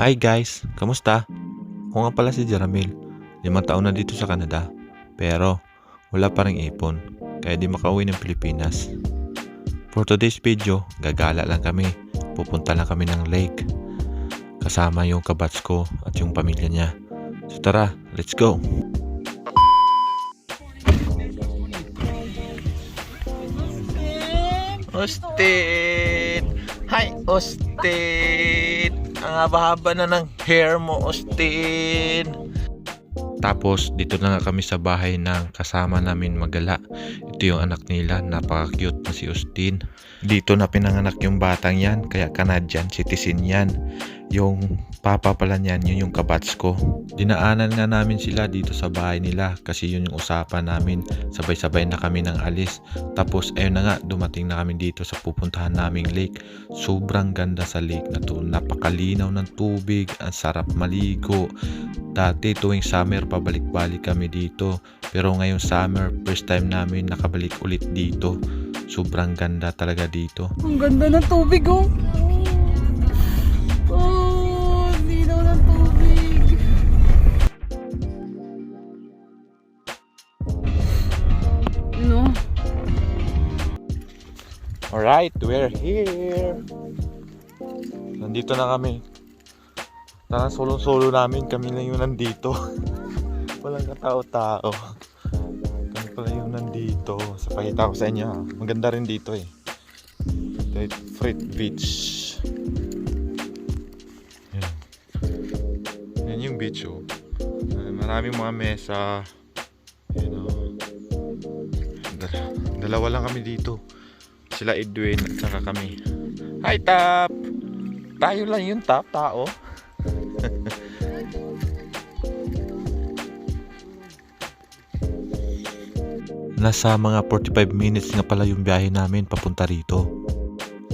Hi guys, kamusta? Ako nga pala si Jaramil. Limang taon na dito sa Canada. Pero wala pa rin ipon, kaya di makauwi ng Pilipinas. For today's video, gagala lang kami. Pupunta lang kami ng lake. Kasama yung kabats ko at yung pamilya niya. So tara, let's go! Austin! Hi, Austin! Ang haba-haba na ng hair mo, Austin! Tapos, dito na nga kami sa bahay ng kasama namin magala. Ito yung anak nila, napaka-cute na si Austin. Dito na pinanganak yung batang yan, kaya Canadian citizen yan. Yung papa pala niyan, yun yung kabats ko. Dinaanan nga namin sila dito sa bahay nila kasi yun yung usapan namin. Sabay-sabay na kami ng alis. Tapos ayun na nga, dumating na kami dito sa pupuntahan naming lake. Sobrang ganda sa lake na to. Napakalinaw ng tubig, ang sarap maligo. Dati tuwing summer pabalik-balik kami dito. Pero ngayong summer, first time namin nakabalik ulit dito. Sobrang ganda talaga dito. Ang ganda ng tubig oh. Alright, we're here. Nandito na kami. Parang solo-solo namin. Kami lang yung nandito. Walang katao-tao. Kami pala yung nandito. Sa pakita ko sa inyo. Maganda rin dito eh. Ito Frit Beach. Yan. Yan yung beach oh. Maraming mga mesa. Yan oh. Dal- dalawa lang kami dito sila Edwin at saka kami. Hi Tap! Tayo lang yung Tap, tao. Nasa mga 45 minutes nga pala yung biyahe namin papunta rito.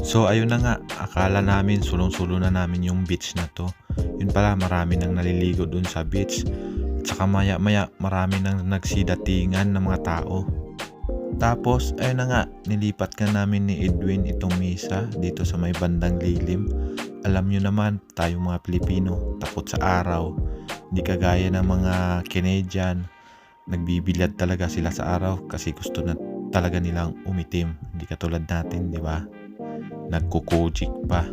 So ayun na nga, akala namin sulong-sulo na namin yung beach na to. Yun pala marami nang naliligo dun sa beach. At saka maya maya marami nang nagsidatingan ng mga tao. Tapos, ayun na nga, nilipat ka namin ni Edwin itong misa dito sa may bandang lilim. Alam nyo naman, tayo mga Pilipino, takot sa araw. Hindi kagaya ng mga Canadian, nagbibilad talaga sila sa araw kasi gusto na talaga nilang umitim. Hindi katulad natin, di ba? Nagkukujik pa.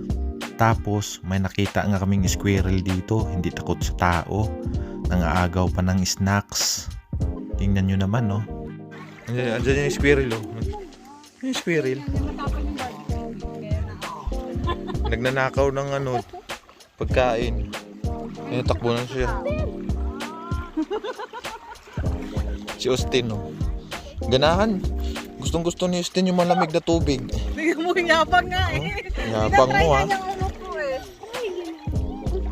Tapos, may nakita nga kaming squirrel dito, hindi takot sa tao. Nangaagaw pa ng snacks. Tingnan nyo naman, no? Andiyan, andiyan yung squirrel, oh. Yung squirrel. Nagnanakaw ng ano, pagkain. Eh, takbo na siya. Si Austin, oh. Ganahan. Gustong gusto ni Austin yung malamig na tubig. Tingnan mo, yabang nga eh. Yabang mo, ha. Ko eh.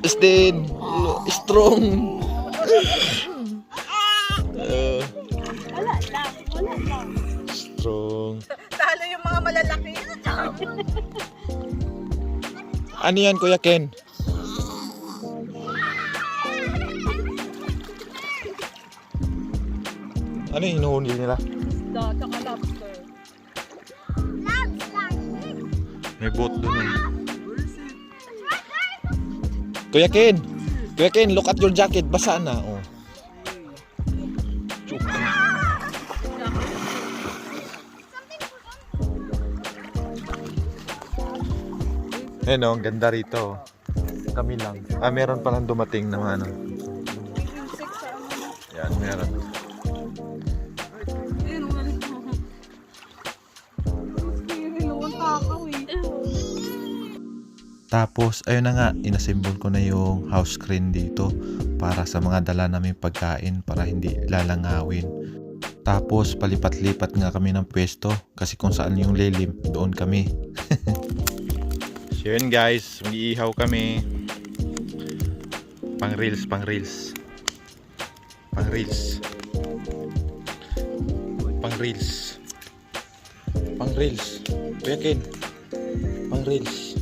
Austin, strong. malalaki. Ano yan, Kuya Ken? Ano yung hinuhuli nila? Da, tsaka lobster. May boat doon. eh. Kuya Ken! Kuya Ken, look at your jacket. Basa na. Oh. Ayun oh, ang ganda rito. Kami lang. Ah, meron palang dumating na ano. Yan, meron. Eh. Tapos, ayun na nga, inasimbol ko na yung house screen dito para sa mga dala naming pagkain para hindi lalangawin. Tapos, palipat-lipat nga kami ng pwesto kasi kung saan yung lilim, doon kami. so yun guys, mag-iihaw kami. Pang reels, pang reels. Pang reels. Pang reels. Pang reels. Kuya Ken. Pang reels.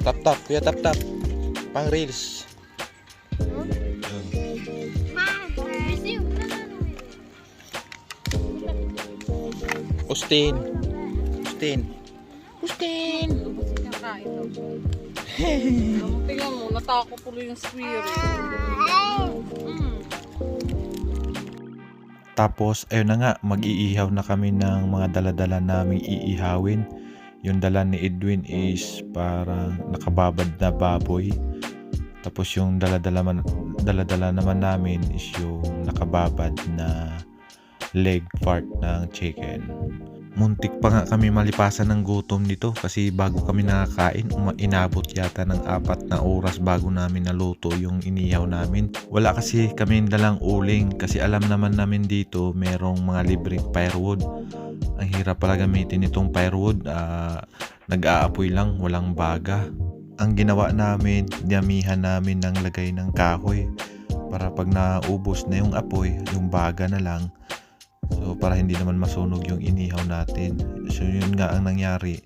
Tap tap, kuya tap tap. Pang reels. Austin. Austin. Tingnan mo, natako tuloy yung spirit. Tapos, ayun na nga, mag-iihaw na kami ng mga daladala naming iihawin. Yung dala ni Edwin is parang nakababad na baboy. Tapos yung daladala, man, daladala naman namin is yung nakababad na leg part ng chicken. Muntik pa nga kami malipasan ng gutom nito kasi bago kami nakakain, inabot yata ng apat na oras bago namin naluto yung inihaw namin. Wala kasi kami dalang uling kasi alam naman namin dito merong mga libreng firewood. Ang hirap pala gamitin itong firewood, ah, nag-aapoy lang, walang baga. Ang ginawa namin, damihan namin ng lagay ng kahoy para pag naubos na yung apoy, yung baga na lang, So para hindi naman masunog yung inihaw natin. So yun nga ang nangyari.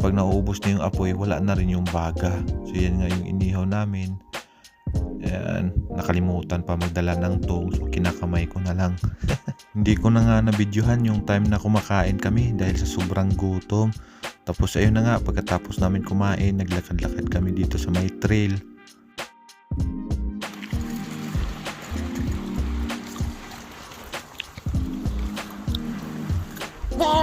Pag nauubos na yung apoy, wala na rin yung baga. So yan nga yung inihaw namin. Ayan, nakalimutan pa magdala ng tong so kinakamay ko na lang. hindi ko na nga nabidyohan yung time na kumakain kami dahil sa sobrang gutom. Tapos ayun na nga, pagkatapos namin kumain, naglakad-lakad kami dito sa may trail. Tabing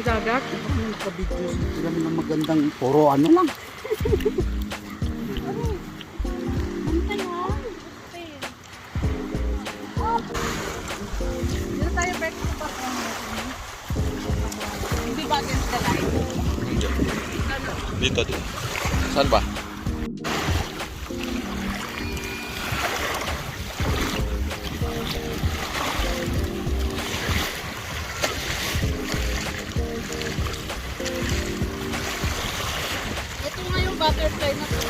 dagat. Nakabidyo sila ng magandang puro ano lang. Dito, dito. Saan ba? Ito nga yung butterfly na to.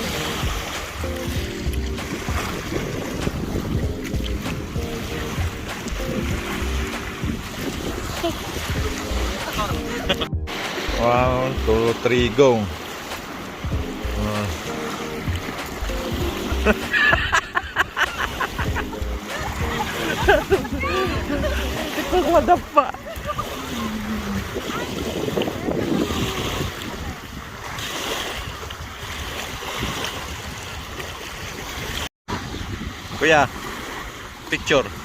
One, two, three, go. Pagwadapa. Kuya, picture.